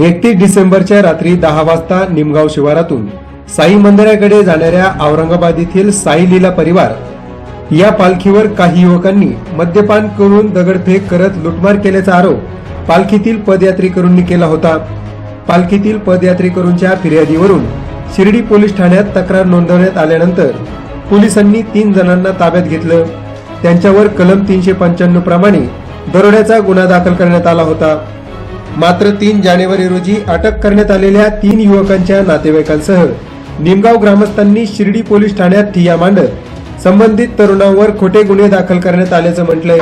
एकतीस डिसेंबरच्या रात्री दहा वाजता निमगाव शिवारातून साई मंदिराकडे जाणाऱ्या औरंगाबाद येथील साई लीला परिवार या पालखीवर काही युवकांनी मद्यपान करून दगडफेक करत लुटमार केल्याचा आरोप पालखीतील पदयात्रेकरूंनी केला होता. पालखीतील पदयात्रेकरूंच्या फिर्यादीवरून शिर्डी पोलीस ठाण्यात तक्रार नोंदवण्यात आल्यानंतर पोलिसांनी तीन जणांना ताब्यात घेतलं. त्यांच्यावर कलम तीनशे पंच्याण्णव प्रमाणे दरोड्याचा गुन्हा दाखल करण्यात आला होता. मात्र तीन जानेवारी रोजी अटक करण्यात आलेल्या तीन युवकांच्या नातेवाईकांसह निमगाव ग्रामस्थांनी शिर्डी पोलीस ठाण्यात ठिया मांडत संबंधित तरुणांवर खोटे गुन्हे दाखल करण्यात आल्याचं म्हटलंय.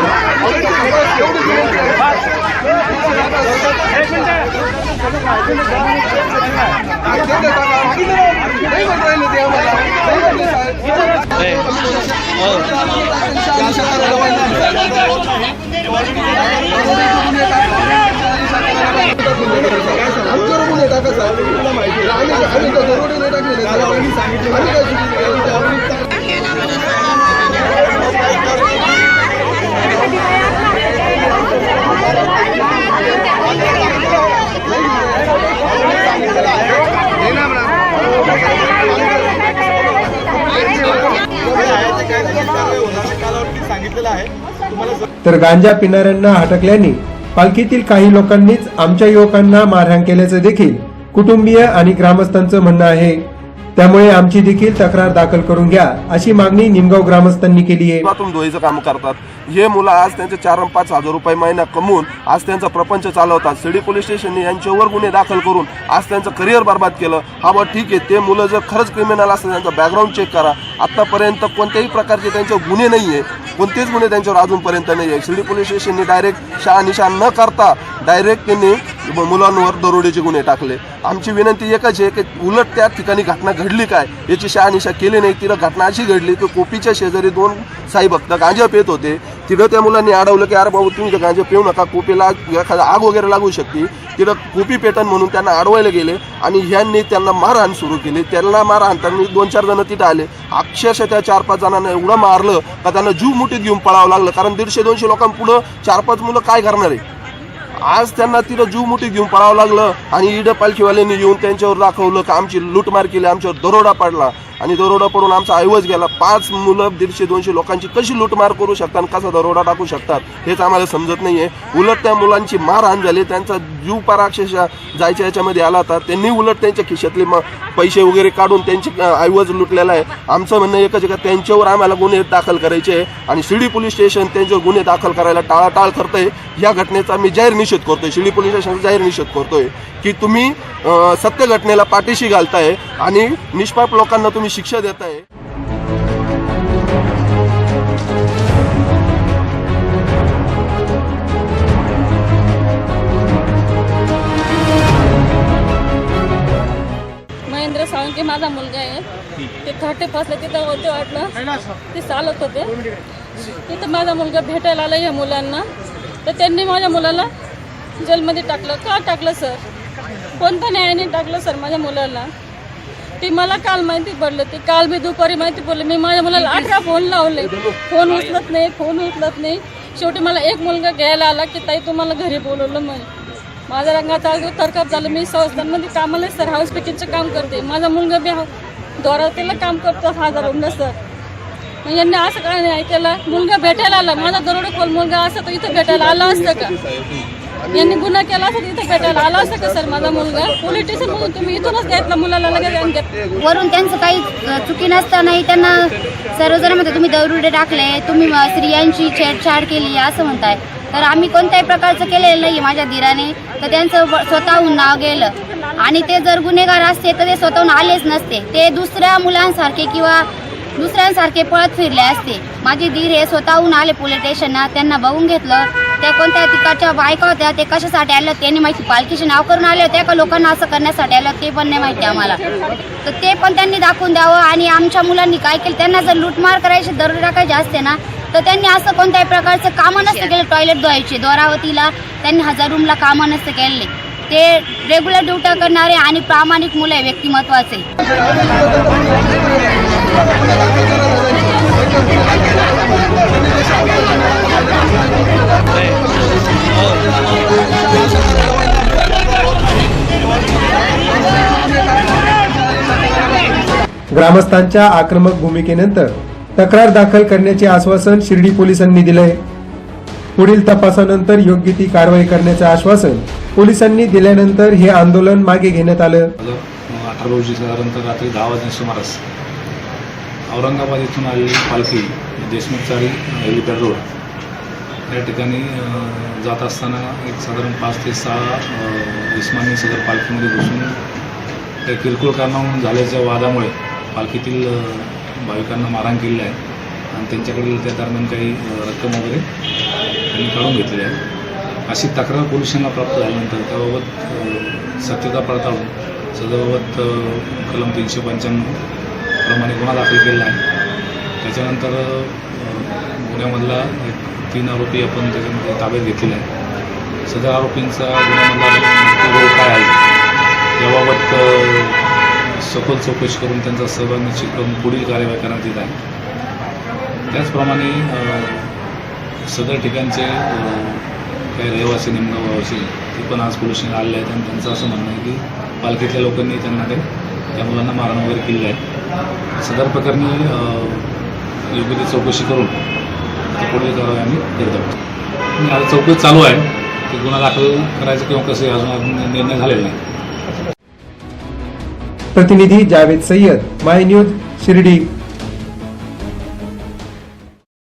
आमच्यावर गुन्हे टाका साहेब तुला माहिती आम्ही आम्ही तर दरोडे नाही आम्ही सांगितलं आम्ही काय तर गांजा पिणाऱ्यांना हटकल्याने पालखीतील काही लोकांनीच आमच्या युवकांना मारहाण केल्याचं देखील कुटुंबीय आणि ग्रामस्थांचं म्हणणं आहे. त्यामुळे आमची देखील तक्रार दाखल करून घ्या अशी मागणी निमगाव ग्रामस्थांनी केली आहे. बाथरूम काम करतात. हे मुलं आज त्यांचे चार पाच हजार रुपये महिना कमवून आज त्यांचा प्रपंच चालवतात. सिडी पोलीस स्टेशनने यांच्यावर गुन्हे दाखल करून आज त्यांचं करिअर बर्बाद केलं. हा मग ठीक आहे ते मुलं जर खरंच क्रिमिनल असतात त्यांचा बॅकग्राऊंड चेक करा. आतापर्यंत कोणत्याही प्रकारचे त्यांचे गुन्हे नाही आहे कोणतेच गुन्हे त्यांच्यावर अजूनपर्यंत नाही आहे शिर्डी पोलीस स्टेशननी डायरेक्ट शहानिशा न करता डायरेक्ट त्यांनी मुलांवर दरोडेचे गुन्हे टाकले. आमची विनंती एकच आहे की उलट त्या ठिकाणी घटना घडली काय याची शहानिशा केली नाही तिला घटना अशी घडली की कोपीच्या शेजारी दोन साई भक्त गांजा येत होते. तिथं त्या मुलांनी अडवलं की अरे बाबू तुम्ही गांजे पिऊ नका कोपीला एखादा आग वगैरे लागू शकते. तिथं कोपी पेटन म्हणून त्यांना अडवायला गेले आणि ह्यांनी त्यांना मारहाण सुरू केली. त्यांना मारहाण त्यांनी दोन चार जण तिथं आले. अक्षरशः त्या चार पाच जणांना एवढं मारलं का त्यांना जीव मुठीत घेऊन पळावं लागलं. कारण दीडशे दोनशे लोकांपुढं चार पाच मुलं काय करणार आहे? आज त्यांना तिथं जीव मुठी घेऊन पळावं लागलं आणि इड पालखीवाल्यांनी येऊन त्यांच्यावर दाखवलं का आमची लूटमार केली आमच्यावर दरोडा पडला. आणि दरोडा पडून आमचा ऐवज गेला. पाच मुलं दीडशे दोनशे लोकांची कशी लूटमार करू शकतात आणि कसा दरोडा टाकू शकतात हेच आम्हाला समजत नाही आहे उलट त्या मुलांची मारहाण झाली त्यांचा जीव पार जायच्या याच्यामध्ये आला होता. त्यांनी उलट त्यांच्या खिशातले म पैसे वगैरे काढून त्यांचे ऐवज लुटलेला आहे. आमचं म्हणणं एकच आहे का त्यांच्यावर आम्हाला गुन्हे दाखल करायचे आहे. आणि शिर्डी पोलीस स्टेशन त्यांच्यावर गुन्हे दाखल करायला टाळाटाळ करतंय. या घटनेचा मी जाहीर निषेध करतोय. शिर्डी पोलीस स्टेशनचा जाहीर निषेध करतोय. की तुम्ही सत्य घटनेला पाठीशी घालताय आणि निष्पाप लोकांना तुम्ही शिक्षा देताय. महेंद्र साळुंके माझा मुलगा आहे. ते थर्टी फर्स्टला तिथं होते वाटलं. ते चालत होते. तिथं माझा मुलगा भेटायला आला या मुलांना. तर त्यांनी माझ्या मुलाला जेलमध्ये टाकलं. का टाकलं सर कोणत्या न्यायाने टाकलं सर माझ्या मुलाला? ती मला काल माहिती पडलं ती काल मी दुपारी माहिती पडलं. मी माझ्या मुलाला अठरा फोन लावले. फोन उचलत नाही फोन उचलत नाही. शेवटी मला एक मुलगा घ्यायला आला की ताई तुम्हाला घरी बोलवलं म्हणे. माझ्या रंगाचा तरकाप झालं. मी संस्थांमध्ये कामाला सर. हाऊस पिकिंगचं काम करते. माझा मुलगा बी दोरातीला काम करतो हजार रुपये सर. मग यांनी असं काय नाही त्याला मुलगा भेटायला आला. माझा दरोडे खोल मुलगा असं तर इथं भेटायला आला असतं का? यांनी गुन्हा केला तर इथं भेटायला आला असतं का सर? माझा मुलगा? पोलीस स्टेशन मधून तुम्ही इथूनच घेतला मुलाला लगेच. वरून त्यांचं काही अ, चुकी नसतानाही त्यांना सर्वजण म्हणतात तुम्ही दरोडे टाकले तुम्ही स्त्रियांची छेडछाड केली असं म्हणताय. तर आम्ही कोणत्याही प्रकारचं केलेलं नाही माझ्या धीराने तर त्यांचं स्वतःहून नाव गेलं. आणि ते जर गुन्हेगार असते तर ते स्वतःहून आलेच नसते. ते दुसऱ्या मुलांसारखे किंवा दुसऱ्यांसारखे पळत फिरले असते. माझे धीर हे स्वतःहून आले पोलीस स्टेशनला त्यांना बघून घेतलं. त्या कोणत्या तिकडच्या बायका होत्या ते कशासाठी आल्या त्यांनी माहिती पालखीचे नाव करून आले होते का? लोकांना असं करण्यासाठी आलं ते पण नाही माहिती आम्हाला. तर ते पण त्यांनी दाखवून द्यावं आणि आमच्या मुलांनी काय केलं त्यांना जर लूटमार करायची दरोडे टाकायचे असते ना तर त्यांनी असं कोणत्याही प्रकारचं कामं नसतं केलं टॉयलेट धुवायचे दोरावतीला त्यांनी हजार रूमला कामं नसतं केले ते रेग्युलर ड्युट्या करणारे आणि प्रामाणिक मुलं आहे व्यक्तिमत्वाचे. ग्रामस्थांच्या आक्रमक भूमिकेनंतर तक्रार दाखल करण्याचे आश्वासन शिर्डी पोलिसांनी दिलंय. पुढील तपासानंतर योग्य ती कारवाई करण्याचे आश्वासन पोलिसांनी दिल्यानंतर हे आंदोलन मागे घेण्यात आलं. अठरा रोजी साधारणतः रात्री दहा वाजण्या सुमारास औरंगाबाद इथून आलेली पालखी देशमुख चाळी हेलिपॅड रोड. या ठिकाणी जात असताना एक साधारण पाच ते सहा इस्मानी सदर पालखीमध्ये घुसून काही किरकोळ कारणावरून झाल्याच्या वादामुळे पालखीतील भाविकांना मारहाण केलेली आहे. आणि त्यांच्याकडील त्या दरम्यान काही रक्कम वगैरे त्यांनी काढून घेतलेली आहे. अशी तक्रार पोलिसांना प्राप्त झाल्यानंतर त्याबाबत सत्यता पडताळून सदरबाबत कलम तीनशे पंच्याण्णव प्रमाणे गुन्हा दाखल केलेला आहे त्याच्यानंतर गुन्ह्यामधला एक तीन आरोपी आपण त्याच्यामध्ये ताब्यात घेतलेले आहे सदर आरोपींचा गुन्ह्यामधला रोल म्हणजे काय आहे? याबाबत सखोल चौकशी करून त्यांचा सहभाग निश्चित करून पुढील कार्यवाही करण्यात येत आहे. त्याचप्रमाणे सदर ठिकाणचे काही रहिवासी निमगाव गावाचे ते पण आज पोलिसने आलेले आहेत आणि त्यांचं असं म्हणणं आहे की पालखीतल्या लोकांनी त्यांना ते त्या मुलांना मारण वगैरे केलेलं आहे. सदर प्रकरणी योग्य ती चौकशी करून ती पुढील कारवाई आम्ही करत आहोत. आता चौकशी चालू आहे. की गुन्हा दाखल करायचं किंवा कसं अजून निर्णय झालेला नाही. प्रतिनिधी जावेद सय्यद माय न्यूज शिर्डी.